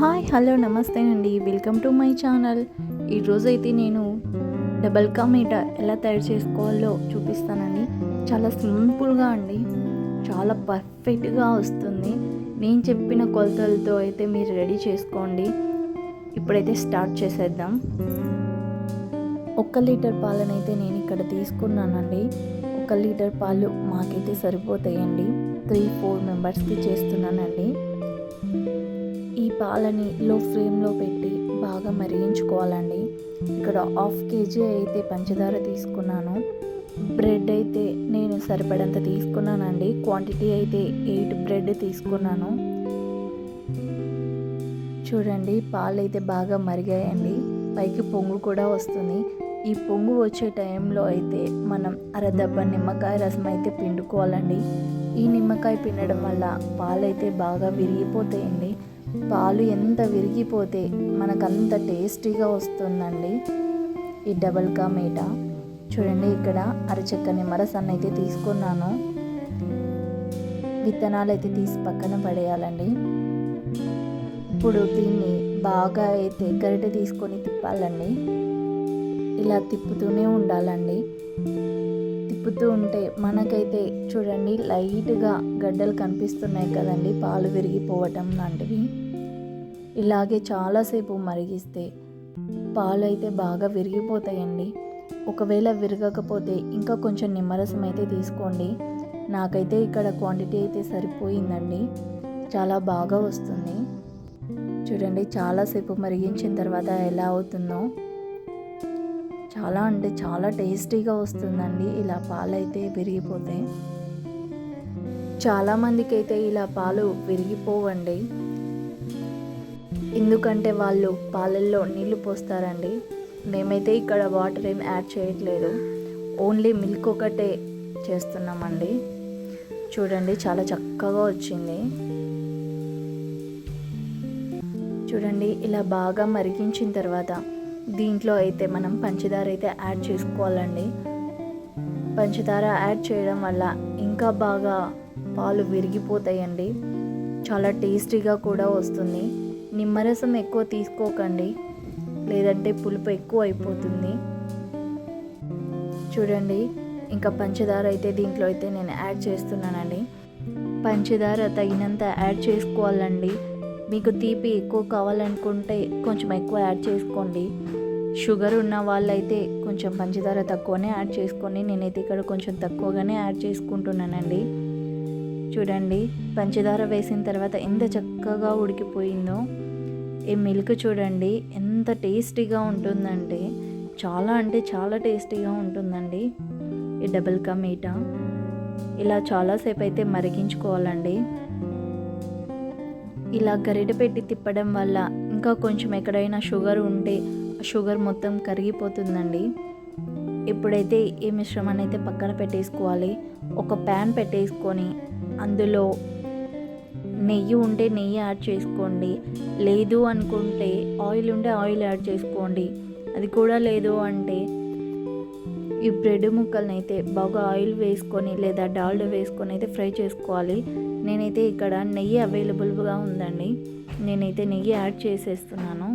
Hi hello నమస్తే అండి welcome to my channel. ఈరోజు అయితే నేను డబల్ కా మీట ఎలా తయారు చేసుకోవాలో చూపిస్తానండి. చాలా సింపుల్గా అండి. చాలా పర్ఫెక్ట్గా వస్తుంది. నేను చెప్పిన కొలతలతో అయితే మీరు రెడీ చేసుకోండి. ఇప్పుడైతే స్టార్ట్ చేసేద్దాం. ఒక్క లీటర్ పాలనైతే నేను ఇక్కడ తీసుకున్నానండి. ఒక లీటర్ పాలు మాకైతే సరిపోతాయండి. త్రీ ఫోర్ మెంబర్స్కి చేస్తున్నానండి. పాలని లో ఫ్లేమ్లో పెట్టి బాగా మరిగించుకోవాలండి. ఇక్కడ హాఫ్ కేజీ అయితే పంచదార తీసుకున్నాను. బ్రెడ్ అయితే నేను సరిపడంత తీసుకున్నానండి. క్వాంటిటీ అయితే ఎయిట్ బ్రెడ్ తీసుకున్నాను. చూడండి పాలు అయితే బాగా మరిగాయండి. పైకి పొంగు కూడా వస్తుంది. ఈ పొంగు వచ్చే టైంలో అయితే మనం అరదబ్బ నిమ్మకాయ రసం అయితే పిండుకోవాలండి. ఈ నిమ్మకాయ పిండడం వల్ల పాలు అయితే బాగా విరిగిపోతాయండి. పాలు ఎంత విరిగిపోతే మనకంత టేస్టీగా వస్తుందండి. ఈ డబల్ కా మీట. చూడండి ఇక్కడ అరచక్క నిమ్మరసాన్ని అయితే తీసుకున్నాను. విత్తనాలు అయితే తీసి పక్కన పడేయాలండి. ఇప్పుడు దీన్ని బాగా అయితే గరిటె తీసుకొని తిప్పాలండి. ఇలా తిప్పుతూనే ఉండాలండి. తిప్పుతూ ఉంటే మనకైతే చూడండి లైట్గా గడ్డలు కనిపిస్తున్నాయి కదండి పాలు విరిగిపోవటం లాంటివి. ఇలాగే చాలాసేపు మరిగిస్తే పాలు అయితే బాగా విరిగిపోతాయండి. ఒకవేళ విరగకపోతే ఇంకా కొంచెం నిమ్మరసం అయితే తీసుకోండి. నాకైతే ఇక్కడ క్వాంటిటీ అయితే సరిపోయిందండి. చాలా బాగా వస్తుంది. చూడండి చాలాసేపు మరిగించిన తర్వాత ఎలా అవుతుందో. చాలా అంటే చాలా టేస్టీగా వస్తుందండి ఇలా పాలు అయితే విరిగిపోతే. చాలామందికి అయితే ఇలా పాలు విరిగిపోవండి. ఎందుకంటే వాళ్ళు పాలల్లో నీళ్ళు పోస్తారండి. మేమైతే ఇక్కడ వాటర్ ఏం యాడ్ చేయట్లేదు. ఓన్లీ మిల్క్ ఒకటే చేస్తున్నామండి. చూడండి చాలా చక్కగా వచ్చింది. చూడండి ఇలా బాగా మరిగించిన తర్వాత దీంట్లో అయితే మనం పంచదార అయితే యాడ్ చేసుకోవాలండి. పంచదార యాడ్ చేయడం వల్ల ఇంకా బాగా పాలు విరిగిపోతాయండి. చాలా టేస్టీగా కూడా వస్తుంది. నిమ్మరసం ఎక్కువ తీసుకోకండి. లేదంటే పులుపు ఎక్కువ అయిపోతుంది. చూడండి ఇంకా పంచదార అయితే దీంట్లో అయితే నేను యాడ్ చేస్తున్నానండి. పంచదార తగినంత యాడ్ చేసుకోవాలండి. మీకు తీపి ఎక్కువ కావాలనుకుంటే కొంచెం ఎక్కువ యాడ్ చేసుకోండి. షుగర్ ఉన్న వాళ్ళైతే కొంచెం పంచదార తక్కువనే యాడ్ చేసుకోండి. నేనైతే ఇక్కడ కొంచెం తక్కువగానే యాడ్ చేసుకుంటున్నానండి. చూడండి పంచదార వేసిన తర్వాత ఎంత చక్కగా ఉడికిపోయిందో. ఈ మిల్క్ చూడండి ఎంత టేస్టీగా ఉంటుందంటే చాలా అంటే చాలా టేస్టీగా ఉంటుందండి. ఈ డబుల్ కా మీటా ఇలా చాలాసేపు అయితే మరిగించుకోవాలండి. ఇలా గరిట పెట్టి తిప్పడం వల్ల ఇంకా కొంచెం ఎక్కడైనా షుగర్ ఉంటే షుగర్ మొత్తం కరిగిపోతుందండి. ఇప్పుడైతే ఈ మిశ్రమాన్ని అయితే పక్కన పెట్టేసుకోవాలి. ఒక ప్యాన్ పెట్టేసుకొని అందులో నెయ్యి ఉంటే నెయ్యి యాడ్ చేసుకోండి. లేదు అనుకుంటే ఆయిల్ ఉంటే ఆయిల్ యాడ్ చేసుకోండి. అది కూడా లేదు అంటే ఈ బ్రెడ్ ముక్కల్ని అయితే బాగా ఆయిల్ వేసుకొని లేదా డాల్డ్ వేసుకొని అయితే ఫ్రై చేసుకోవాలి. నేనైతే ఇక్కడ నెయ్యి అవైలబుల్గా ఉందండి. నేనైతే నెయ్యి యాడ్ చేసేస్తున్నాను.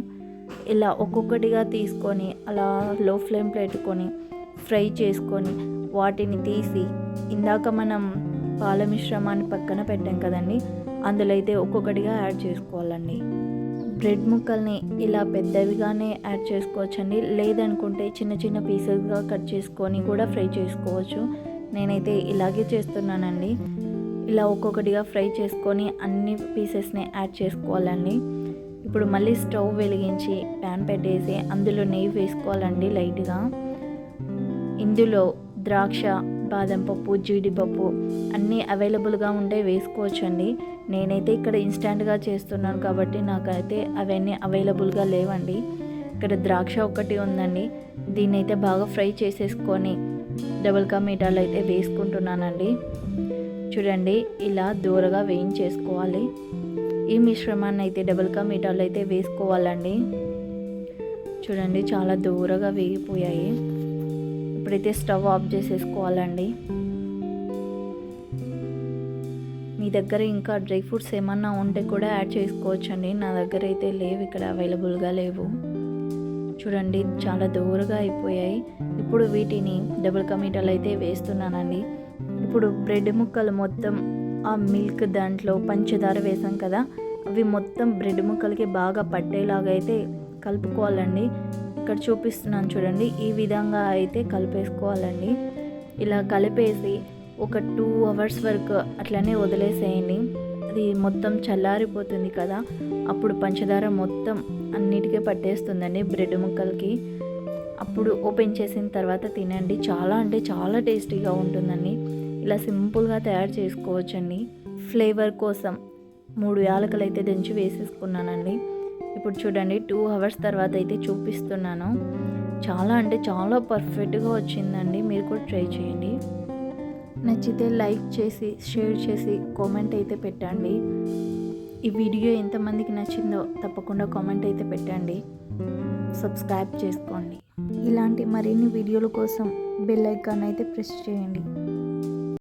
ఇలా ఒక్కొక్కటిగా తీసుకొని అలా లో ఫ్లేమ్ పెట్టుకొని ఫ్రై చేసుకొని వాటిని తీసి ఇందాక మనం పాల మిశ్రమాన్ని పక్కన పెట్టాం కదండి. అందులో అయితే ఒక్కొక్కటిగా యాడ్ చేసుకోవాలండి. బ్రెడ్ ముక్కల్ని ఇలా పెద్దవిగానే యాడ్ చేసుకోవచ్చండి. లేదనుకుంటే చిన్న చిన్న పీసెస్గా కట్ చేసుకొని కూడా ఫ్రై చేసుకోవచ్చు. నేనైతే ఇలాగే చేస్తున్నానండి. ఇలా ఒక్కొక్కటిగా ఫ్రై చేసుకొని అన్ని పీసెస్ని యాడ్ చేసుకోవాలండి. ఇప్పుడు మళ్ళీ స్టవ్ వెలిగించి ప్యాన్ పెట్టేసి అందులో నెయ్యి వేసుకోవాలండి లైట్గా. ఇందులో ద్రాక్ష బాదం పప్పు జీడిపప్పు అన్నీ అవైలబుల్గా ఉంటే వేసుకోవచ్చండి. నేనైతే ఇక్కడ ఇన్స్టాంట్గా చేస్తున్నాను కాబట్టి నాకైతే అవన్నీ అవైలబుల్గా లేవండి. ఇక్కడ ద్రాక్ష ఒకటి ఉందండి. దీన్ని అయితే బాగా ఫ్రై చేసేసుకొని డబుల్ కా మీటాలు అయితే వేసుకుంటున్నానండి. చూడండి ఇలా దూరగా వేయించేసుకోవాలి. ఈ మిశ్రమాన్ని అయితే డబుల్ కా మీటాలు అయితే వేసుకోవాలండి. చూడండి చాలా దూరగా వేగిపోయాయి. ఇప్పుడైతే స్టవ్ ఆఫ్ చేసేసుకోవాలండి. మీ దగ్గర ఇంకా డ్రై ఫ్రూట్స్ ఏమన్నా ఉంటే కూడా యాడ్ చేసుకోవచ్చండి. నా దగ్గర అయితే లేవు ఇక్కడ అవైలబుల్గా లేవు. చూడండి చాలా దూరగా అయిపోయాయి. ఇప్పుడు వీటిని డబుల్ కమీటలు అయితే వేస్తున్నానండి. ఇప్పుడు బ్రెడ్ ముక్కలు మొత్తం ఆ మిల్క్ దాంట్లో పంచదార వేసాం కదా అవి మొత్తం బ్రెడ్ ముక్కలకి బాగా పట్టేలాగా అయితే కలుపుకోవాలండి. ఇక్కడ చూపిస్తున్నాను చూడండి. ఈ విధంగా అయితే కలిపేసుకోవాలండి. ఇలా కలిపేసి ఒక టూ అవర్స్ వరకు అట్లనే వదిలేసేయండి. అది మొత్తం చల్లారిపోతుంది కదా. అప్పుడు పంచదార మొత్తం అన్నిటికీ పట్టేస్తుందండి బ్రెడ్ ముక్కలకి. అప్పుడు ఓపెన్ చేసిన తర్వాత తినండి. చాలా అంటే చాలా టేస్టీగా ఉంటుందండి. ఇలా సింపుల్గా తయారు చేసుకోవచ్చండి. ఫ్లేవర్ కోసం మూడు యాలకులు అయితే దంచి వేసేసుకున్నానండి. ఇప్పుడు చూడండి టూ అవర్స్ తర్వాత అయితే చూపిస్తున్నాను. చాలా అంటే చాలా పర్ఫెక్ట్గా వచ్చిందండి. మీరు కూడా ట్రై చేయండి. నచ్చితే లైక్ చేసి షేర్ చేసి కామెంట్ అయితే పెట్టండి. ఈ వీడియో ఎంతమందికి నచ్చిందో తప్పకుండా కామెంట్ అయితే పెట్టండి. సబ్స్క్రైబ్ చేసుకోండి. ఇలాంటి మరిన్ని వీడియోల కోసం బెల్ ఐకాన్ అయితే ప్రెస్ చేయండి.